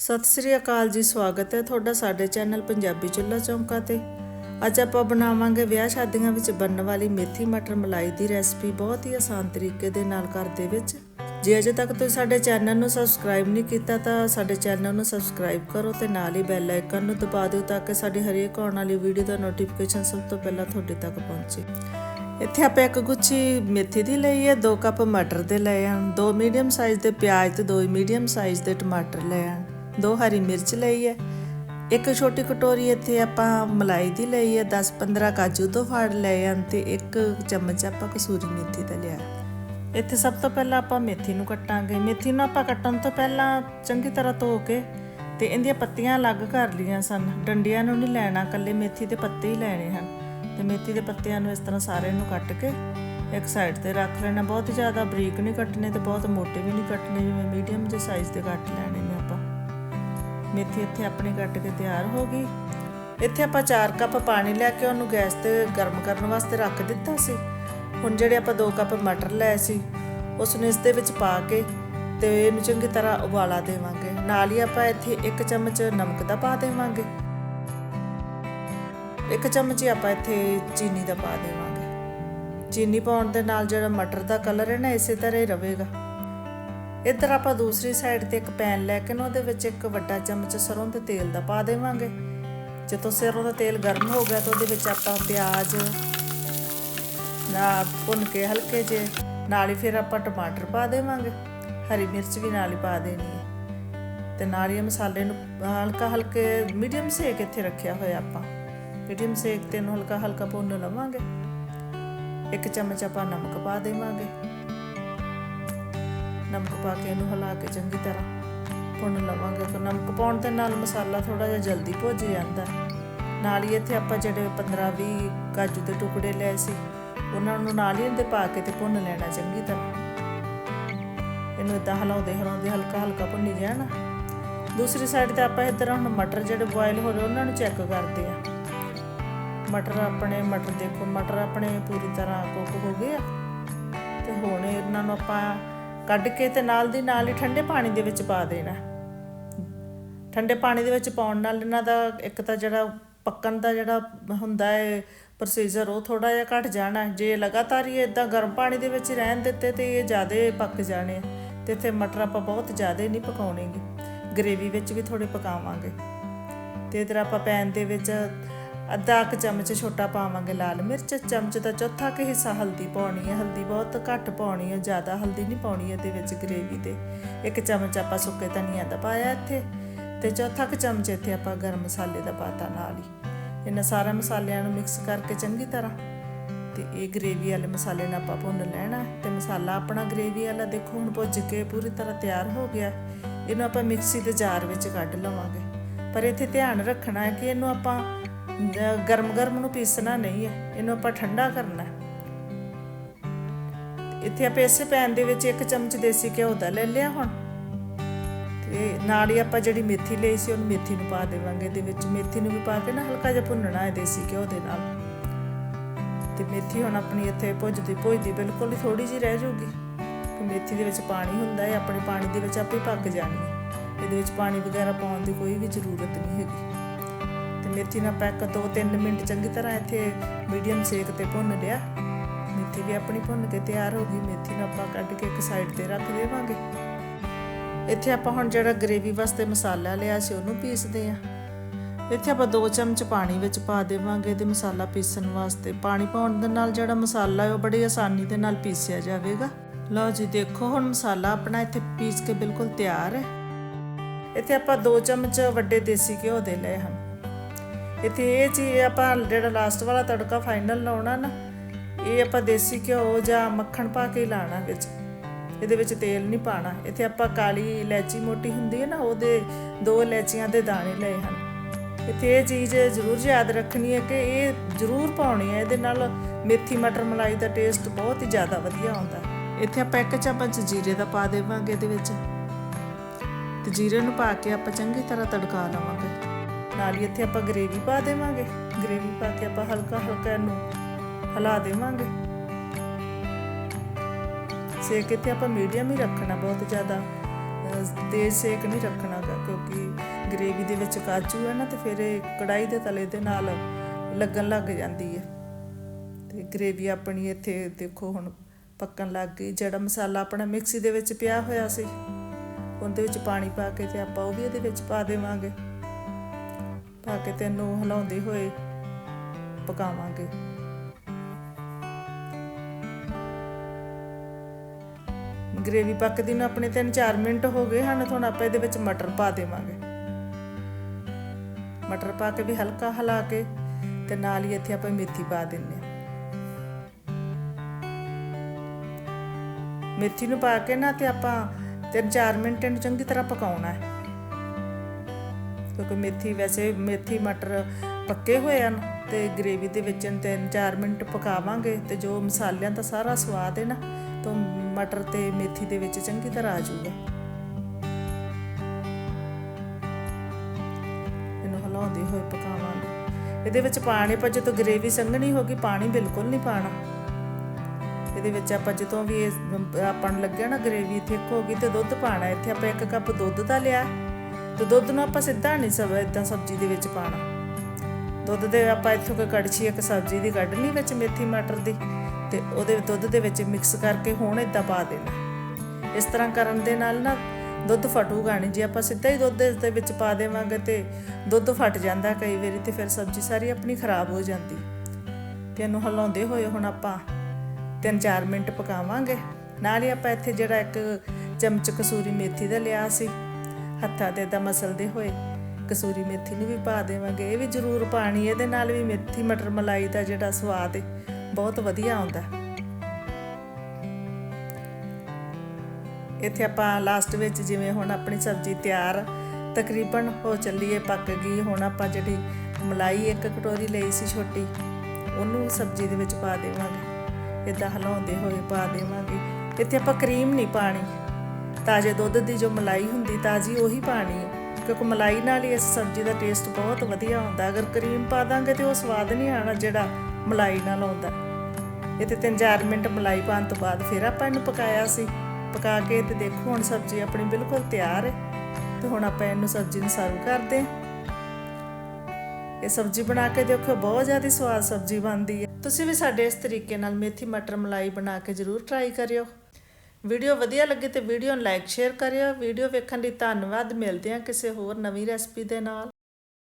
ਸਤਿ ਸ੍ਰੀ ਅਕਾਲ ਜੀ, ਸਵਾਗਤ ਹੈ ਤੁਹਾਡਾ ਸਾਡੇ ਚੈਨਲ ਪੰਜਾਬੀ ਚੁੱਲ੍ਹਾ ਚੌਂਕਾ ਤੇ। ਅੱਜ ਆਪਾਂ ਬਣਾਵਾਂਗੇ ਵਿਆਹ ਸ਼ਾਦੀਆਂ ਵਿੱਚ ਬਣਨ ਵਾਲੀ ਮੇਥੀ ਮਟਰ ਮਲਾਈ ਦੀ ਰੈਸਪੀ ਬਹੁਤ ਹੀ ਆਸਾਨ ਤਰੀਕੇ ਦੇ ਨਾਲ ਘਰ ਦੇ ਵਿੱਚ। ਜੇ ਅਜੇ ਤੱਕ ਤੁਸੀਂ ਸਾਡੇ ਚੈਨਲ ਨੂੰ ਸਬਸਕ੍ਰਾਈਬ ਨਹੀਂ ਕੀਤਾ ਤਾਂ ਸਾਡੇ ਚੈਨਲ ਨੂੰ ਸਬਸਕ੍ਰਾਈਬ ਕਰੋ ਤੇ ਨਾਲ ਹੀ ਬੈਲ ਆਈਕਨ ਨੂੰ ਦਬਾ ਦਿਓ ਤਾਂ ਕਿ ਸਾਡੀ ਹਰੇਕ ਆਉਣ ਵਾਲੀ ਵੀਡੀਓ ਦਾ ਨੋਟੀਫਿਕੇਸ਼ਨ ਸਭ ਤੋਂ ਪਹਿਲਾਂ ਤੁਹਾਡੇ ਤੱਕ ਪਹੁੰਚੇ। ਇੱਥੇ ਆਪਾਂ ਇੱਕ ਗੁੱਛੀ ਮੇਥੀ ਦੀ ਲਈ ਹੈ 2 ਕੱਪ ਮਟਰ ਦੇ ਲਏ ਹਨ 2 ਮੀਡੀਅਮ ਸਾਈਜ਼ ਦੇ ਪਿਆਜ਼ ਤੇ 2 ਮੀਡੀਅਮ ਸਾਈਜ਼ ਦੇ ਟਮਾਟਰ ਲਏ ਹਨ ਦੋ ਹਰੀ ਮਿਰਚ ਲਈ ਹੈ। ਇੱਕ ਛੋਟੀ ਕਟੋਰੀ ਇੱਥੇ ਆਪਾਂ ਮਲਾਈ ਦੀ ਲਈ ਹੈ। 10-15 ਕਾਜੂ ਤੋਂ ਫਾੜ ਲਏ ਹਨ ਤੇ ਇੱਕ ਚਮਚ ਆਪਾਂ ਕਸੂਰੀ ਮੇਥੀ ਦਾ ਲਿਆ ਇੱਥੇ ਸਭ ਤੋਂ ਪਹਿਲਾਂ ਆਪਾਂ ਮੇਥੀ ਨੂੰ ਕੱਟਾਂਗੇ। ਮੇਥੀ ਨੂੰ ਆਪਾਂ ਕੱਟਣ ਤੋਂ ਪਹਿਲਾਂ ਚੰਗੀ ਤਰ੍ਹਾਂ ਧੋ ਕੇ ਤੇ ਇਹਦੀਆਂ ਪੱਤੀਆਂ ਅਲੱਗ ਕਰ ਲਈਆਂ ਸਨ। ਡੰਡੀਆਂ ਨੂੰ ਨਹੀਂ ਲੈਣਾ ਕੱਲੇ ਮੇਥੀ ਦੇ ਪੱਤੇ ਹੀ ਲੈਣੇ ਹਨ। ਤੇ ਮੇਥੀ ਦੇ ਪੱਤਿਆਂ ਨੂੰ ਇਸ ਤਰ੍ਹਾਂ ਸਾਰੇ ਨੂੰ ਕੱਟ ਕੇ ਇੱਕ ਸਾਈਡ ਤੇ ਰੱਖ ਲੈਣਾ। ਬਹੁਤ ਜ਼ਿਆਦਾ ਬਰੀਕ ਨਹੀਂ ਕੱਟਣੇ ਤੇ ਬਹੁਤ ਮੋਟੇ ਵੀ ਨਹੀਂ ਕੱਟਣੇ, ਜਿਵੇਂ ਮੀਡੀਅਮ ਜਿਹੇ ਸਾਈਜ਼ ਦੇ ਕੱਟ ਲੈਣੇ ਨੇ। ਮੇਥੀ ਇੱਥੇ ਆਪਣੀ ਕੱਟ ਕੇ ਤਿਆਰ ਹੋ ਗਈ। ਇੱਥੇ ਆਪਾਂ 4 ਕੱਪ ਪਾਣੀ ਲੈ ਕੇ ਉਹਨੂੰ ਗੈਸ ਤੇ ਗਰਮ ਕਰਨ ਵਾਸਤੇ ਰੱਖ ਦਿੱਤਾ ਸੀ। ਹੁਣ ਜਿਹੜੇ ਆਪਾਂ 2 ਕੱਪ ਮਟਰ ਲਏ ਸੀ ਉਸ ਨੂੰ ਇਸ ਦੇ ਵਿੱਚ ਪਾ ਕੇ ਤੇ ਇਹਨੂੰ ਚੰਗੀ ਤਰ੍ਹਾਂ ਉਬਾਲਾ ਦੇਵਾਂਗੇ। ਨਾਲ ਹੀ ਆਪਾਂ ਇੱਥੇ 1 ਚਮਚ ਨਮਕ ਦਾ ਪਾ ਦੇਵਾਂਗੇ। ਇੱਕ ਚਮਚ ਹੀ ਆਪਾਂ ਇੱਥੇ ਚੀਨੀ ਦਾ ਪਾ ਦੇਵਾਂਗੇ। ਚੀਨੀ ਪਾਉਣ ਦੇ ਨਾਲ ਜਿਹੜਾ ਮਟਰ ਦਾ ਕਲਰ ਹੈ ਨਾ, ਇਸੇ ਤਰ੍ਹਾਂ ਹੀ ਰਹੇਗਾ। ਇੱਧਰ ਆਪਾਂ ਦੂਸਰੀ ਸਾਈਡ ਤੇ ਇੱਕ ਪੈਨ ਲੈ ਕੇ ਨਾ ਉਹਦੇ ਵਿੱਚ ਇੱਕ ਵੱਡਾ ਚਮਚ ਸਰੋਂ ਦੇ ਤੇਲ ਦਾ ਪਾ ਦੇਵਾਂਗੇ। ਜਦੋਂ ਸਰੋਂ ਦਾ ਤੇਲ ਗਰਮ ਹੋ ਗਿਆ ਤਾਂ ਉਹਦੇ ਵਿੱਚ ਆਪਾਂ ਪਿਆਜ਼ ਨਾ ਭੁੰਨ ਕੇ ਹਲਕੇ ਜੇ ਨਾਲ ਹੀ ਫਿਰ ਆਪਾਂ ਟਮਾਟਰ ਪਾ ਦੇਵਾਂਗੇ। ਹਰੀ ਮਿਰਚ ਵੀ ਨਾਲ ਹੀ ਪਾ ਦੇਣੀ ਹੈ। ਤੇ ਨਾਲ ਹੀ ਮਸਾਲੇ ਨੂੰ ਹਲਕਾ ਹਲਕੇ ਮੀਡੀਅਮ ਸੇਕ ਇੱਥੇ ਰੱਖਿਆ ਹੋਇਆ ਆਪਾਂ। ਮੀਡੀਅਮ ਸੇਕ ਤੇ ਨੂੰ ਹਲਕਾ ਹਲਕਾ ਭੁੰਨ ਲਵਾਂਗੇ। ਇੱਕ ਚਮਚ ਆਪਾਂ ਨਮਕ ਪਾ ਦੇਵਾਂਗੇ। ਨਮਕ ਪਾ ਕੇ ਇਹਨੂੰ ਹਿਲਾ ਕੇ ਚੰਗੀ ਤਰ੍ਹਾਂ ਭੁੰਨ ਲਵਾਂਗੇ ਤੇ ਨਮਕ ਪਾਉਣ ਦੇ ਨਾਲ ਮਸਾਲਾ ਥੋੜਾ ਜਿਹਾ ਜਲਦੀ ਭੁੱਜ ਜਾਂਦਾ ਨਾਲ ਹੀ ਇੱਥੇ ਆਪਾਂ ਜਿਹੜੇ 15-20 ਕਾਜੂ ਦੇ ਟੁਕੜੇ ਲਏ ਸੀ, ਉਹਨਾਂ ਨੂੰ ਨਾਲ ਹੀ ਇਹਦੇ ਪਾ ਕੇ ਤੇ ਭੁੰਨ ਲੈਣਾ ਚੰਗੀ ਤਰ੍ਹਾਂ। ਇਹਨੂੰ ਇਦਾਂ ਹਿਲਾਉਂਦੇ ਹਿਲਾਉਂਦੇ ਹਲਕਾ ਹਲਕਾ ਭੁੰਨੀ ਜਾਣਾ ਦੂਸਰੀ ਸਾਈਡ ਤੇ ਆਪਾਂ ਇੱਧਰ ਹੁਣ ਮਟਰ ਜਿਹੜੇ ਬੋਇਲ ਹੋ ਰਹੇ, ਉਹਨਾਂ ਨੂੰ ਚੈੱਕ ਕਰਦੇ ਆ ਮਟਰ ਆਪਣੇ, ਮਟਰ ਦੇਖੋ, ਮਟਰ ਆਪਣੇ ਪੂਰੀ ਤਰ੍ਹਾਂ ਕੁੱਕ ਹੋ ਗਏ ਆ। ਤੇ ਹੁਣ ਇਹਨਾਂ ਨੂੰ ਆਪਾਂ ਕੱਢ ਕੇ ਤੇ ਨਾਲ ਦੀ ਨਾਲ ਹੀ ਠੰਡੇ ਪਾਣੀ ਦੇ ਵਿੱਚ ਪਾ ਦੇਣਾ। ਠੰਡੇ ਪਾਣੀ ਦੇ ਵਿੱਚ ਪਾਉਣ ਨਾਲ ਇਹਨਾਂ ਦਾ ਇੱਕ ਤਾਂ ਜਿਹੜਾ ਪੱਕਣ ਦਾ ਜਿਹੜਾ ਹੁੰਦਾ ਹੈ ਪ੍ਰੋਸੀਜਰ ਉਹ ਥੋੜਾ ਜਿਹਾ ਘਟ ਜਾਣਾ। ਜੇ ਲਗਾਤਾਰ ਹੀ ਇਦਾਂ ਗਰਮ ਪਾਣੀ ਦੇ ਵਿੱਚ ਰਹਿਣ ਦਿੱਤੇ ਤੇ ਇਹ ਜ਼ਿਆਦਾ ਪੱਕ ਜਾਣੇ ਆ। ਤੇ ਇੱਥੇ ਮਟਰ ਆਪਾਂ ਬਹੁਤ ਜ਼ਿਆਦਾ ਨਹੀਂ ਪਕਾਉਣੇਗੇ। ਗ੍ਰੇਵੀ ਵਿੱਚ ਵੀ ਥੋੜੇ ਪਕਾਵਾਂਗੇ। ਤੇ ਇਧਰ ਆਪਾਂ ਪੈਨ ਦੇ ਵਿੱਚ ਅੱਧਾ ਕੁ ਚਮਚ ਛੋਟਾ ਪਾਵਾਂਗੇ ਲਾਲ ਮਿਰਚ, ਚਮਚ ਦਾ ਚੌਥਾ ਕੁ ਹਿੱਸਾ ਹਲਦੀ ਪਾਉਣੀ ਹੈ। ਹਲਦੀ ਬਹੁਤ ਘੱਟ ਪਾਉਣੀ ਹੈ, ਜ਼ਿਆਦਾ ਹਲਦੀ ਨਹੀਂ ਪਾਉਣੀ ਇਹਦੇ ਵਿੱਚ ਗ੍ਰੇਵੀ ਦੇ ਇੱਕ ਚਮਚ ਆਪਾਂ ਸੁੱਕੇ ਧਨੀਆ ਦਾ ਪਾਇਆ ਇੱਥੇ ਤੇ ਚੌਥਾ ਕੁ ਚਮਚ ਇੱਥੇ ਆਪਾਂ ਗਰਮ ਮਸਾਲੇ ਦਾ ਪਾਤਾ ਨਾਲ ਹੀ। ਇਹਨਾਂ ਸਾਰੇ ਮਸਾਲਿਆਂ ਨੂੰ ਮਿਕਸ ਕਰਕੇ ਚੰਗੀ ਤਰ੍ਹਾਂ ਤੇ ਇਹ ਗ੍ਰੇਵੀ ਵਾਲੇ ਮਸਾਲੇ ਨਾਲ ਆਪਾਂ ਭੁੰਨ ਲੈਣਾ ਤੇ ਮਸਾਲਾ ਆਪਣਾ ਗ੍ਰੇਵੀ ਵਾਲਾ ਦੇਖੋ ਹੁਣ ਭੁੱਜ ਕੇ ਪੂਰੀ ਤਰ੍ਹਾਂ ਤਿਆਰ ਹੋ ਗਿਆ ਇਹਨੂੰ ਆਪਾਂ ਮਿਕਸੀ ਦੇ ਜਾਰ ਵਿੱਚ ਕੱਢ ਲਵਾਂਗੇ। ਪਰ ਇੱਥੇ ਧਿਆਨ ਰੱਖਣਾ ਹੈ ਕਿ ਇਹਨੂੰ ਆਪਾਂ ਗਰਮ ਗਰਮ ਨੂੰ ਪੀਸਣਾ ਨਹੀਂ ਹੈ, ਇਹਨੂੰ ਆਪਾਂ ਠੰਡਾ ਕਰਨਾ ਹੈ। ਇੱਥੇ ਆਪਾਂ ਇਸੇ ਪੈਨ ਦੇ ਵਿੱਚ ਇੱਕ ਚਮਚ ਦੇਸੀ ਘਿਓ ਦਾ ਲੈ ਲਿਆ ਹੁਣ। ਤੇ ਨਾਲ ਹੀ ਆਪਾਂ ਜਿਹੜੀ ਮੇਥੀ ਲਈ ਸੀ, ਉਹਨੂੰ ਮੇਥੀ ਨੂੰ ਪਾ ਦੇਵਾਂਗੇ। ਇਹਦੇ ਵਿੱਚ ਮੇਥੀ ਨੂੰ ਵੀ ਪਾ ਕੇ ਨਾ ਹਲਕਾ ਜਿਹਾ ਭੁੰਨਣਾ ਹੈ ਦੇਸੀ ਘਿਓ ਦੇ ਨਾਲ। ਤੇ ਮੇਥੀ ਹੁਣ ਆਪਣੀ ਇੱਥੇ ਭੁੱਜਦੀ ਭੁੱਜਦੀ ਬਿਲਕੁਲ ਹੀ ਥੋੜੀ ਜਿਹੀ ਰਹਿ ਜਾਊਗੀ। ਕਿ ਮੇਥੀ ਦੇ ਵਿੱਚ ਪਾਣੀ ਹੁੰਦਾ ਹੈ, ਆਪਣੇ ਪਾਣੀ ਦੇ ਵਿੱਚ ਆਪੇ ਪੱਕ ਜਾਣੀ ਹੈ ਇਹਦੇ ਵਿੱਚ ਪਾਣੀ ਵਗੈਰਾ ਪਾਉਣ ਦੀ ਕੋਈ ਵੀ ਜ਼ਰੂਰਤ ਨਹੀਂ ਹੈਗੀ। ਮੇਥੀ ਨਾਲ ਪੈਕ ਦੋ 3 ਮਿੰਟ ਚੰਗੀ ਤਰ੍ਹਾਂ ਇੱਥੇ ਮੀਡੀਅਮ ਸੇਕ ਤੇ ਭੁੰਨ ਲਿਆ। ਮੇਥੀ ਵੀ ਆਪਣੀ ਭੁੰਨ ਕੇ ਤਿਆਰ ਹੋ ਗਈ। ਮੇਥੀ ਨੂੰ ਆਪਾਂ ਕੱਢ ਕੇ ਇੱਕ ਸਾਈਡ ਤੇ ਰੱਖ ਦੇਵਾਂਗੇ। ਇੱਥੇ ਆਪਾਂ ਹੁਣ ਜਿਹੜਾ ਗ੍ਰੇਵੀ ਵਾਸਤੇ ਮਸਾਲਾ ਲਿਆ ਸੀ, ਉਹਨੂੰ ਪੀਸਦੇ ਆ ਇੱਥੇ ਆਪਾਂ 2 ਚਮਚ ਪਾਣੀ ਵਿੱਚ ਪਾ ਦੇਵਾਂਗੇ। ਤੇ ਮਸਾਲਾ ਪੀਸਣ ਵਾਸਤੇ ਪਾਣੀ ਪਾਉਣ ਦੇ ਨਾਲ ਜਿਹੜਾ ਮਸਾਲਾ ਹੈ, ਉਹ ਬੜੀ ਆਸਾਨੀ ਦੇ ਨਾਲ ਪੀਸਿਆ ਜਾਵੇਗਾ। ਲਓ ਜੀ, ਦੇਖੋ ਹੁਣ ਮਸਾਲਾ ਆਪਣਾ ਇੱਥੇ ਪੀਸ ਕੇ ਬਿਲਕੁਲ ਤਿਆਰ ਹੈ। ਇੱਥੇ ਆਪਾਂ 2 ਚਮਚ ਵੱਡੇ ਦੇਸੀ ਘਿਓ ਦੇ ਲਏ ਹਨ। ਇੱਥੇ ਇਹ ਚੀਜ਼ ਆਪਾਂ ਜਿਹੜਾ ਲਾਸਟ ਵਾਲਾ ਤੜਕਾ ਫਾਈਨਲ ਲਾਉਣਾ ਨਾ, ਇਹ ਆਪਾਂ ਦੇਸੀ ਘਿਓ ਜਾਂ ਮੱਖਣ ਪਾ ਕੇ ਲਾਣਾ ਵਿੱਚ। ਇਹਦੇ ਵਿੱਚ ਤੇਲ ਨਹੀਂ ਪਾਣਾ ਇੱਥੇ ਆਪਾਂ ਕਾਲੀ ਇਲਾਇਚੀ ਮੋਟੀ ਹੁੰਦੀ ਹੈ ਨਾ, ਉਹਦੇ ਦੋ ਇਲਾਇਚੀਆਂ ਦੇ ਦਾਣੇ ਲਏ ਹਨ। ਇੱਥੇ ਇਹ ਚੀਜ਼ ਜ਼ਰੂਰ ਯਾਦ ਰੱਖਣੀ ਹੈ ਕਿ ਇਹ ਜ਼ਰੂਰ ਪਾਉਣੀ ਹੈ। ਇਹਦੇ ਨਾਲ ਮੇਥੀ ਮਟਰ ਮਲਾਈ ਦਾ ਟੇਸਟ ਬਹੁਤ ਹੀ ਜ਼ਿਆਦਾ ਵਧੀਆ ਆਉਂਦਾ ਇੱਥੇ ਆਪਾਂ ਇੱਕ ਚਮਚ ਜੀਰੇ ਦਾ ਪਾ ਦੇਵਾਂਗੇ ਇਹਦੇ ਵਿੱਚ। ਤੇ ਜੀਰੇ ਨੂੰ ਪਾ ਕੇ ਆਪਾਂ ਚੰਗੀ ਤਰ੍ਹਾਂ ਤੜਕਾ ਲਵਾਂਗੇ। ਨਾਲ ਹੀ ਇੱਥੇ ਆਪਾਂ ਗ੍ਰੇਵੀ ਪਾ ਦੇਵਾਂਗੇ। ਗ੍ਰੇਵੀ ਪਾ ਕੇ ਆਪਾਂ ਹਲਕਾ ਹਲਕਾ ਇਹਨੂੰ ਹਿਲਾ ਦੇਵਾਂਗੇ। ਸੇਕ ਇੱਥੇ ਆਪਾਂ ਮੀਡੀਅਮ ਹੀ ਰੱਖਣਾ ਬਹੁਤ ਜ਼ਿਆਦਾ। ਤੇਜ਼ ਸੇਕ ਨਹੀਂ ਰੱਖਣਾ ਕਿਉਂਕਿ ਗ੍ਰੇਵੀ ਦੇ ਵਿੱਚ ਕਾਜੂ ਹੈ ਨਾ ਤੇ ਫਿਰ ਇਹ ਕੜਾਈ ਦੇ ਤਲੇ ਦੇ ਨਾਲ ਲੱਗਣ ਲੱਗ ਜਾਂਦੀ ਹੈ। ਤੇ ਗ੍ਰੇਵੀ ਆਪਣੀ ਇੱਥੇ ਦੇਖੋ ਹੁਣ ਪੱਕਣ ਲੱਗ ਗਈ। ਜਿਹੜਾ ਮਸਾਲਾ ਆਪਣਾ ਮਿਕਸੀ ਦੇ ਵਿੱਚ ਪਿਆ ਹੋਇਆ ਸੀ, ਉਹਦੇ ਵਿੱਚ ਪਾਣੀ ਪਾ ਕੇ ਤੇ ਆਪਾਂ ਉਹ ਵੀ ਇਹਦੇ ਵਿੱਚ ਪਾ ਦੇਵਾਂਗੇ। ਪਾ ਕੇ ਤੈਨੂੰ ਹਿਲਾਉਂਦੇ ਹੋਏ ਪਕਾਵਾਂਗੇ। ਗ੍ਰੇਵੀ ਪੱਕਦੀ ਨੂੰ ਆਪਣੇ 3-4 ਮਿੰਟ ਹੋ ਗਏ ਹਨ ਹੁਣ ਆਪਾਂ ਇਹਦੇ ਵਿੱਚ ਮਟਰ ਪਾ ਦੇਵਾਂਗੇ। ਮਟਰ ਪਾ ਕੇ ਵੀ ਹਲਕਾ ਹਿਲਾ ਕੇ ਤੇ ਨਾਲ ਹੀ ਇੱਥੇ ਆਪਾਂ ਮੇਥੀ ਪਾ ਦਿੰਨੇ ਆ ਮੇਥੀ ਨੂੰ ਪਾ ਕੇ ਨਾ ਤੇ ਆਪਾਂ 3-4 ਮਿੰਟ ਇਹਨੂੰ ਚੰਗੀ ਤਰ੍ਹਾਂ ਪਕਾਉਣਾ ਹੈ। ਕਿਉਂਕਿ ਮੇਥੀ ਵੈਸੇ ਮੇਥੀ ਮਟਰ ਪੱਕੇ ਹੋਏ ਹਨ ਤੇ ਗ੍ਰੇਵੀ ਦੇ ਵਿੱਚ 3-4 ਮਿੰਟ ਪਕਾਵਾਂਗੇ ਤੇ ਜੋ ਮਸਾਲਿਆਂ ਦਾ ਸਾਰਾ ਸਵਾਦ ਹੈ ਨਾ, ਤੋਂ ਮਟਰ ਤੇ ਮੇਥੀ ਦੇ ਵਿੱਚ ਚੰਗੀ ਤਰ੍ਹਾਂ ਆ ਜਾਊਗਾ। ਇਹਨੂੰ ਹਿਲਾਉਂਦੇ ਹੋਏ ਪਕਾਵਾਂਗੇ। ਇਹਦੇ ਵਿੱਚ ਪਾਣੀ ਪਰ ਜਦੋਂ ਗ੍ਰੇਵੀ ਸੰਘਣੀ ਹੋ ਗਈ, ਪਾਣੀ ਬਿਲਕੁਲ ਨਹੀਂ ਪਾਣਾ। ਇਹਦੇ ਵਿੱਚ ਆਪਾਂ ਜਦੋਂ ਵੀ ਆਪਾਂ ਨੂੰ ਲੱਗਿਆ ਨਾ ਗ੍ਰੇਵੀ ਥਿੱਕ ਹੋ ਗਈ ਤੇ ਦੁੱਧ ਪਾਣਾ। ਇੱਥੇ ਆਪਾਂ ਇੱਕ ਕੱਪ ਦੁੱਧ ਦਾ ਲਿਆ। ਤੇ ਦੁੱਧ ਨੂੰ ਆਪਾਂ ਸਿੱਧਾ ਨਹੀਂ ਸਭ ਇਦਾਂ ਸਬਜ਼ੀ ਦੇ ਵਿੱਚ ਪਾਣਾ ਦੁੱਧ ਦੇ ਆਪਾਂ ਇੱਥੋਂ ਕੋਈ ਕੜਛੀ ਇੱਕ ਸਬਜ਼ੀ ਦੀ ਕੱਢ ਲਈ ਵਿੱਚ ਮੇਥੀ ਮਟਰ ਦੀ ਤੇ ਉਹਦੇ ਦੁੱਧ ਦੇ ਵਿੱਚ ਮਿਕਸ ਕਰਕੇ ਹੁਣ ਇਦਾਂ ਪਾ ਦੇਣਾ। ਇਸ ਤਰ੍ਹਾਂ ਕਰਨ ਦੇ ਨਾਲ ਨਾ ਦੁੱਧ ਫਟੂਗਾ ਨਹੀਂ। ਜੇ ਆਪਾਂ ਸਿੱਧਾ ਹੀ ਦੁੱਧ ਇਸ ਦੇ ਵਿੱਚ ਪਾ ਦੇਵਾਂਗੇ ਤੇ ਦੁੱਧ ਫਟ ਜਾਂਦਾ ਕਈ ਵਾਰੀ ਤੇ ਫਿਰ ਸਬਜ਼ੀ ਸਾਰੀ ਆਪਣੀ ਖਰਾਬ ਹੋ ਜਾਂਦੀ। ਤੇ ਇਹਨੂੰ ਹਿਲਾਉਂਦੇ ਹੋਏ ਹੁਣ ਆਪਾਂ 3-4 ਮਿੰਟ ਪਕਾਵਾਂਗੇ। ਨਾਲ ਹੀ ਆਪਾਂ ਇੱਥੇ ਜਿਹੜਾ ਇੱਕ ਚਮਚ ਕਸੂਰੀ ਮੇਥੀ ਦਾ ਲਿਆ ਸੀ ਹੱਥਾਂ ਤੇ ਤਾਂ ਮਸਲਦੇ ਹੋਏ। ਕਸੂਰੀ ਮੇਥੀ ਨੂੰ ਵੀ ਪਾ ਦੇਵਾਂਗੇ। ਇਹ ਵੀ ਜ਼ਰੂਰ ਪਾਣੀ ਇਹਦੇ ਨਾਲ ਵੀ ਮੇਥੀ, ਮਟਰ, ਮਲਾਈ ਦਾ ਜਿਹੜਾ ਸਵਾਦ ਹੈ ਬਹੁਤ ਵਧੀਆ ਆਉਂਦਾ। ਇੱਥੇ ਆਪਾਂ ਲਾਸਟ ਵਿੱਚ ਜਿਵੇਂ ਹੁਣ ਆਪਣੀ ਸਬਜ਼ੀ ਤਿਆਰ ਤਕਰੀਬਨ ਹੋ ਚੱਲੀ ਹੈ ਪੱਕ ਗਈ। ਹੁਣ ਆਪਾਂ ਜਿਹੜੀ ਮਲਾਈ ਇੱਕ ਕਟੋਰੀ ਲਈ ਸੀ ਛੋਟੀ, ਉਹਨੂੰ ਸਬਜ਼ੀ ਦੇ ਵਿੱਚ ਪਾ ਦੇਵਾਂਗੇ। ਇਦਾਂ ਹਿਲਾਉਂਦੇ ਹੋਏ ਪਾ ਦੇਵਾਂਗੇ। ਇੱਥੇ ਆਪਾਂ ਕਰੀਮ ਨਹੀਂ ਪਾਣੀ। ਤਾਜ਼ੇ ਦੁੱਧ ਦੀ ਜੋ ਮਲਾਈ ਹੁੰਦੀ, ਤਾਜ਼ੀ ਉਹੀ ਪਾਣੀ ਹੈ ਕਿਉਂਕਿ ਮਲਾਈ ਨਾਲ ਹੀ ਇਸ ਸਬਜ਼ੀ ਦਾ ਟੇਸਟ ਬਹੁਤ ਵਧੀਆ ਆਉਂਦਾ ਅਗਰ ਕਰੀਮ ਪਾ ਦਾਂਗੇ ਤੇ ਉਹ ਸਵਾਦ ਨਹੀਂ ਆਣਾ ਜਿਹੜਾ ਮਲਾਈ ਨਾਲ ਆਉਂਦਾ। ਇਹ ਇੱਥੇ 3-4 ਮਿੰਟ ਮਲਾਈ ਪਾਉਣ ਤੋਂ ਬਾਅਦ ਫਿਰ ਆਪਾਂ ਇਹਨੂੰ ਪਕਾਇਆ ਸੀ। ਪਕਾ ਕੇ ਤੇ ਦੇਖੋ ਹੁਣ ਸਬਜ਼ੀ ਆਪਣੀ ਬਿਲਕੁਲ ਤਿਆਰ ਹੈ। ਤੇ ਹੁਣ ਆਪਾਂ ਇਹਨੂੰ ਸਬਜ਼ੀ ਨੂੰ ਸਰਵ ਕਰਦੇ ਹਾਂ। ਇਹ ਸਬਜ਼ੀ ਬਣਾ ਕੇ ਦੇਖੋ, ਬਹੁਤ ਜ਼ਿਆਦਾ ਸਵਾਦ ਸਬਜ਼ੀ ਬਣਦੀ ਹੈ। ਤੁਸੀਂ ਵੀ ਸਾਡੇ ਇਸ ਤਰੀਕੇ ਨਾਲ ਮੇਥੀ ਮਟਰ ਮਲਾਈ ਬਣਾ ਕੇ ਜ਼ਰੂਰ ਟਰਾਈ ਕਰਿਓ। ਵੀਡੀਓ ਵਧੀਆ ਲੱਗੇ ਤੇ ਵੀਡੀਓ ਨੂੰ ਲਾਈਕ ਸ਼ੇਅਰ ਕਰਿਓ। ਵੀਡੀਓ ਵੇਖਣ ਲਈ ਧੰਨਵਾਦ। ਮਿਲਦੇ ਹਾਂ ਕਿਸੇ ਹੋਰ ਨਵੀਂ ਰੈਸਪੀ ਦੇ ਨਾਲ।